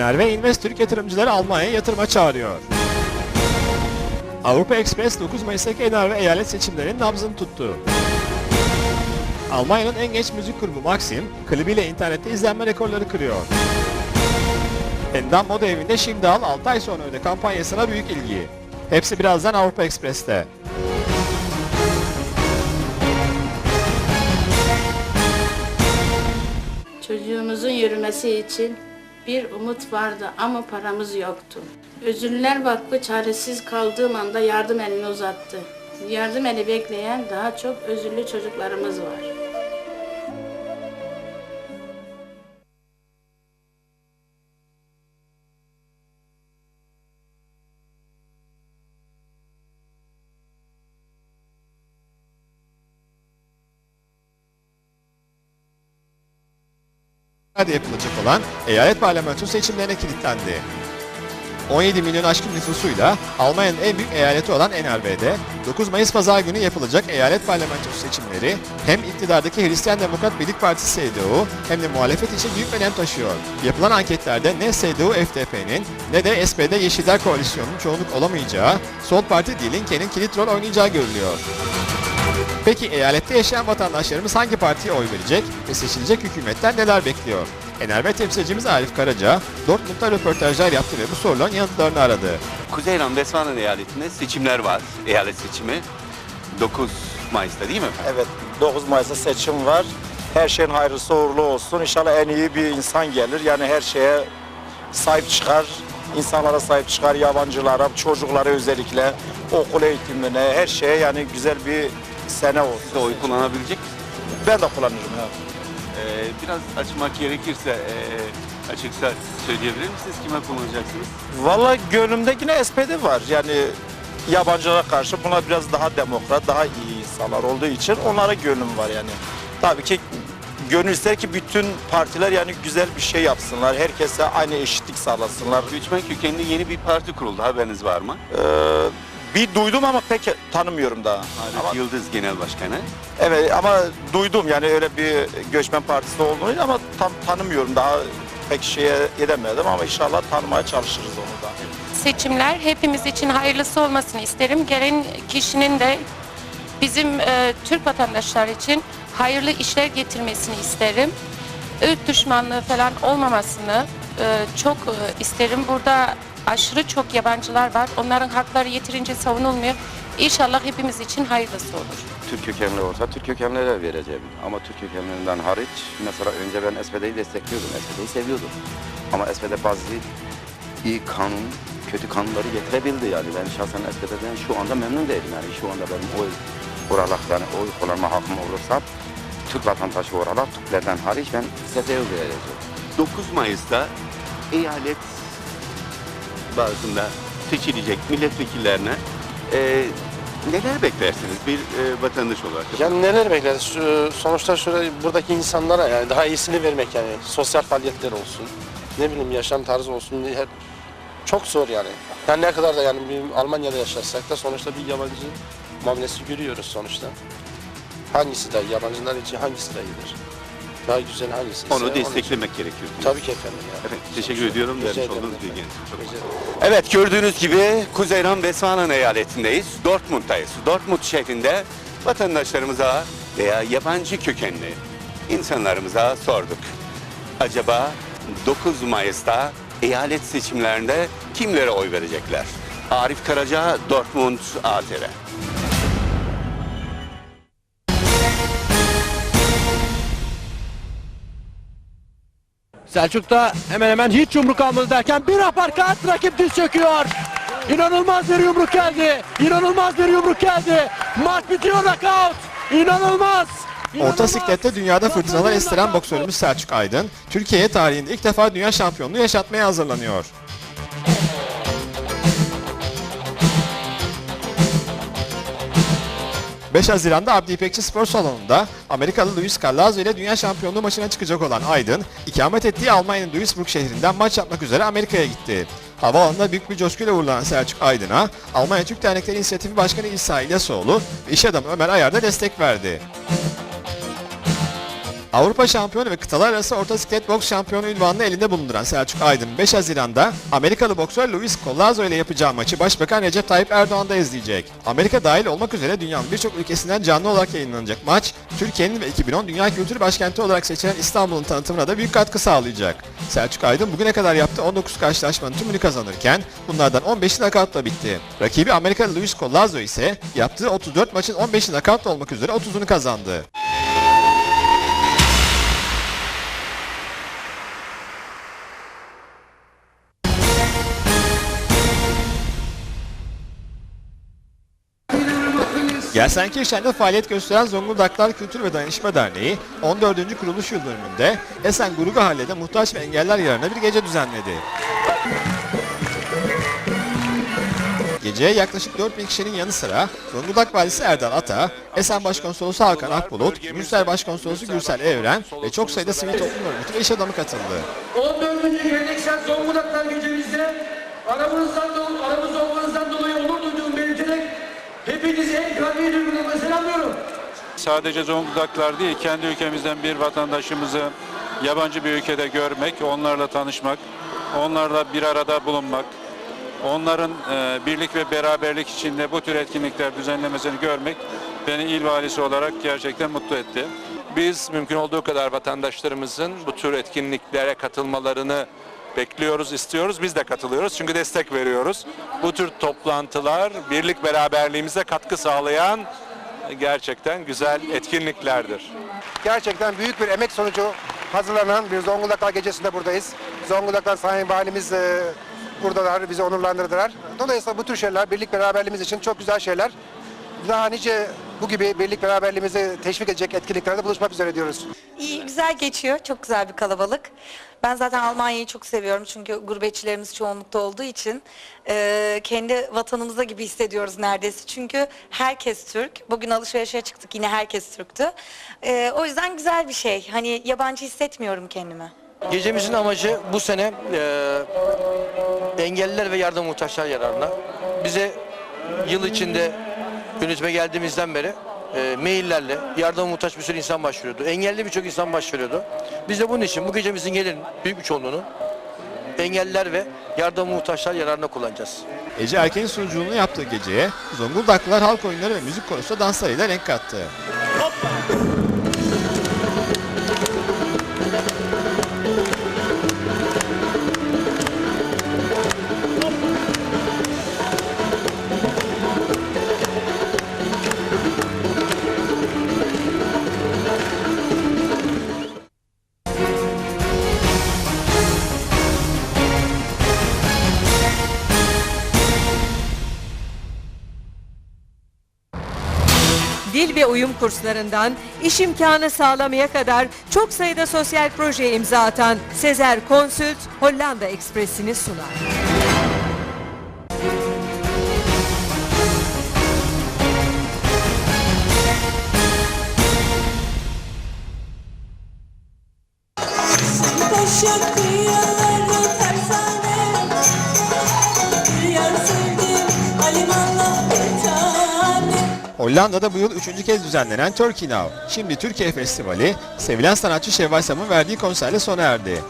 NRV Invest Türk yatırımcıları Almanya'ya yatırıma çağırıyor. Avrupa Express 9 Mayıs'taki NRV eyalet seçimlerinin nabzını tuttu. Almanya'nın en genç müzik grubu Maxim, klibiyle internette izlenme rekorları kırıyor. Endam Moda Evi'nde şimdi al 6 ay sonra öde kampanyasına büyük ilgi. Hepsi birazdan Avrupa Express'te. Çocuğumuzun yürümesi için bir umut vardı ama paramız yoktu. Özürlüler Vakfı çaresiz kaldığım anda yardım elini uzattı. Yardım eli bekleyen daha çok özürlü çocuklarımız var. Hadi yapılacak olan eyalet parlamento seçimlerine kilitlendi. 17 milyon aşkın nüfusuyla Almanya'nın en büyük eyaleti olan NRV'de 9 Mayıs Pazar günü yapılacak eyalet parlamentosu seçimleri hem iktidardaki Hristiyan Demokrat Birlik Partisi CDU hem de muhalefet için büyük önem taşıyor. Yapılan anketlerde ne CDU FDP'nin ne de SPD Yeşiller Koalisyonu'nun çoğunluk olamayacağı, sol parti Die kilit rol oynayacağı görülüyor. Peki eyalette yaşayan vatandaşlarımız hangi partiye oy verecek ve seçilecek hükümetten neler bekliyor? NRV temsilcimiz Arif Karaca, Dortmund'da röportajlar yaptı ve bu soruların yanıtlarını aradı. Kuzey Westfalen eyaletinde seçimler var. Eyalet seçimi. 9 Mayıs'ta değil mi? Evet 9 Mayıs'ta seçim var. Her şeyin hayırlısı uğurlu olsun. İnşallah en iyi bir insan gelir. Yani her şeye sahip çıkar. insanlara sahip çıkar. Yabancılara, çocuklara özellikle okul eğitimine, her şeye yani güzel bir sene olsun. Siz de oy kullanabilecek? Ben de kullanırım. ya. Ee, biraz açmak gerekirse e, açıkça söyleyebilir misiniz? Kime kullanacaksınız? Vallahi gönlümde yine SPD var. Yani yabancılara karşı bunlar biraz daha demokrat, daha iyi insanlar olduğu için onlara gönlüm var yani. Tabii ki gönül ister ki bütün partiler yani güzel bir şey yapsınlar. Herkese aynı eşitlik sağlasınlar. Göçmen kökenli yeni bir parti kuruldu. Haberiniz var mı? Ee, bir duydum ama pek tanımıyorum daha. Arif Ama, Yıldız Genel Başkanı. evet ama duydum yani öyle bir göçmen partisi olduğunu ama tam tanımıyorum daha pek şeye edemedim ama inşallah tanımaya çalışırız onu da. seçimler hepimiz için hayırlısı olmasını isterim. Gelen kişinin de bizim e, Türk vatandaşlar için hayırlı işler getirmesini isterim. Irk düşmanlığı falan olmamasını e, çok e, isterim. Burada aşırı çok yabancılar var. Onların hakları yeterince savunulmuyor. İnşallah hepimiz için hayırlısı olur. Türk kökenli olsa Türk kökenlilere vereceğim. Ama Türk kökenlerinden hariç mesela önce ben SPD'yi destekliyordum. SPD'yi seviyordum. Ama SPD bazı iyi kanun, kötü kanunları getirebildi yani. Ben şahsen SPD'den şu anda memnun değilim yani. Şu anda benim oy orarak yani oy kullanma hakkım olursa Türk vatandaşı olarak Türklerden hariç ben SPD'ye vereceğim. 9 Mayıs'ta eyalet bazında seçilecek milletvekillerine e, neler beklersiniz bir e, vatandaş olarak? Yani neler bekleriz? Sonuçta şurada buradaki insanlara yani daha iyisini vermek yani sosyal faaliyetler olsun. Ne bileyim yaşam tarzı olsun. Her, çok zor yani. Yani ne kadar da yani bir Almanya'da yaşarsak da sonuçta bir yabancı muamelesi görüyoruz sonuçta. Hangisi iyi? Yabancılar için hangisi daha iyidir? Daha güzel hangisi? Onu desteklemek gerekiyor. Tabii ki efendim ya. Evet, teşekkür Sonuçta. ediyorum ederim olduğunuz bilginiz için. Çok. Evet gördüğünüz gibi Kuzey Westfalen eyaletindeyz. Dortmund'dayız. Dortmund şehrinde vatandaşlarımıza veya yabancı kökenli insanlarımıza sorduk. Acaba 9 Mayıs'ta eyalet seçimlerinde kimlere oy verecekler? Arif Karaca, Dortmund ATV. Selçuk'ta hemen hemen hiç yumruk almadı derken bir aparkat rakip diz çöküyor. İnanılmaz bir yumruk geldi. İnanılmaz bir yumruk geldi. Maç bitiyor knockout. İnanılmaz. Orta siklette dünyada fırtınalar estiren boksörümüz Selçuk Aydın, Türkiye'ye tarihinde ilk defa dünya şampiyonluğu yaşatmaya hazırlanıyor. ...5 Haziran'da Abdi İpekçi Spor Salonu'nda Amerikalı Luis Carlazo ile dünya şampiyonluğu maçına çıkacak olan Aydın, ikamet ettiği Almanya'nın Duisburg şehrinden maç yapmak üzere Amerika'ya gitti. Havaalanında büyük bir coşkuyla uğurlanan Selçuk Aydın'a, Almanya Türk Dernekleri İnisiyatifi Başkanı İsa İlyasoğlu ve iş adamı Ömer Ayar da destek verdi. Avrupa şampiyonu ve kıtalar arası orta siklet boks şampiyonu ünvanını elinde bulunduran Selçuk Aydın 5 Haziran'da Amerikalı boksör Luis Collazo ile yapacağı maçı Başbakan Recep Tayyip Erdoğan'da izleyecek. Amerika dahil olmak üzere dünyanın birçok ülkesinden canlı olarak yayınlanacak maç, Türkiye'nin ve 2010 Dünya Kültür Başkenti olarak seçilen İstanbul'un tanıtımına da büyük katkı sağlayacak. Selçuk Aydın bugüne kadar yaptığı 19 karşılaşmanın tümünü kazanırken bunlardan 15'i nakavtla bitti. Rakibi Amerikalı Luis Collazo ise yaptığı 34 maçın 15'i nakavtla olmak üzere 30'unu kazandı. Gelsenkirchen'de faaliyet gösteren Zonguldaklar Kültür ve Dayanışma Derneği 14. kuruluş yıl dönümünde Esen Guruga Halle'de muhtaç ve engeller yararına bir gece düzenledi. Geceye yaklaşık 4000 kişinin yanı sıra Zonguldak Valisi Erdal Ata, Esen Başkonsolosu Hakan Akbulut, Mürsel Başkonsolosu Gürsel Evren ve çok sayıda sivil toplum örgütü ve iş adamı katıldı. 14. geleneksel Zonguldaklar gecemizde aramızdan aramızda duygularımla selamlıyorum. Sadece Zonguldaklar değil, kendi ülkemizden bir vatandaşımızı yabancı bir ülkede görmek, onlarla tanışmak, onlarla bir arada bulunmak, onların e, birlik ve beraberlik içinde bu tür etkinlikler düzenlemesini görmek beni il valisi olarak gerçekten mutlu etti. Biz mümkün olduğu kadar vatandaşlarımızın bu tür etkinliklere katılmalarını bekliyoruz, istiyoruz. Biz de katılıyoruz çünkü destek veriyoruz. Bu tür toplantılar birlik beraberliğimize katkı sağlayan gerçekten güzel etkinliklerdir. Gerçekten büyük bir emek sonucu hazırlanan bir Zonguldaklar gecesinde buradayız. Zonguldaklar Sayın Valimiz e, buradalar, bizi onurlandırdılar. Dolayısıyla bu tür şeyler birlik beraberliğimiz için çok güzel şeyler. Daha nice bu gibi birlik beraberliğimizi teşvik edecek etkinliklerde buluşmak üzere diyoruz. İyi, güzel geçiyor. Çok güzel bir kalabalık. Ben zaten Almanya'yı çok seviyorum çünkü gurbetçilerimiz çoğunlukta olduğu için e, kendi vatanımızda gibi hissediyoruz neredeyse. Çünkü herkes Türk. Bugün alışverişe çıktık yine herkes Türktü. E, o yüzden güzel bir şey. Hani yabancı hissetmiyorum kendimi. Gecemizin amacı bu sene eee, engelliler ve yardım muhtaçlar yararına. Bize yıl içinde yönetime geldiğimizden beri eee, maillerle yardım muhtaç bir sürü insan başvuruyordu. Engelli birçok insan başvuruyordu. Biz de bunun için bu gecemizin gelirin büyük bir çoğunluğunu engelliler ve yardım muhtaçlar yararına kullanacağız. Ece Erken'in sunuculuğunu yaptığı geceye Zonguldaklılar halk oyunları ve müzik korosu da danslarıyla renk kattı. Dil ve uyum kurslarından iş imkanı sağlamaya kadar çok sayıda sosyal projeye imza atan Sezer Konsült Hollanda Ekspresi'ni sunar. Hollanda'da bu yıl üçüncü kez düzenlenen Turkey Now. Şimdi Türkiye Festivali, sevilen sanatçı Şevval Sam'ın verdiği konserle sona erdi.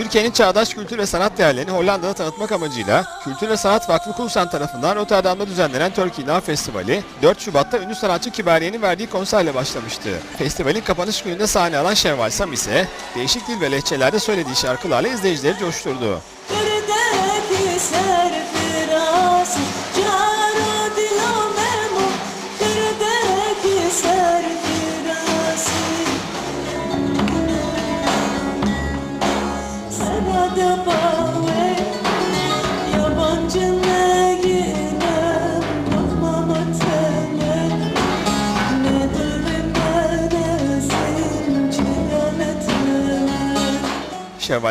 Türkiye'nin çağdaş kültür ve sanat değerlerini Hollanda'da tanıtmak amacıyla Kültür ve Sanat Vakfı Kulsan tarafından Rotterdam'da düzenlenen Turkey Now Festivali 4 Şubat'ta ünlü sanatçı Kibariye'nin verdiği konserle başlamıştı. Festivalin kapanış gününde sahne alan Şevval Sam ise değişik dil ve lehçelerde söylediği şarkılarla izleyicileri coşturdu. Serfirası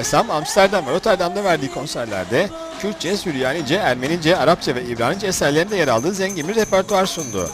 Sam, Amsterdam ve Rotterdam'da verdiği konserlerde Kürtçe, Süryanice, Ermenice, Arapça ve İbranice eserlerinde yer aldığı zengin bir repertuar sundu.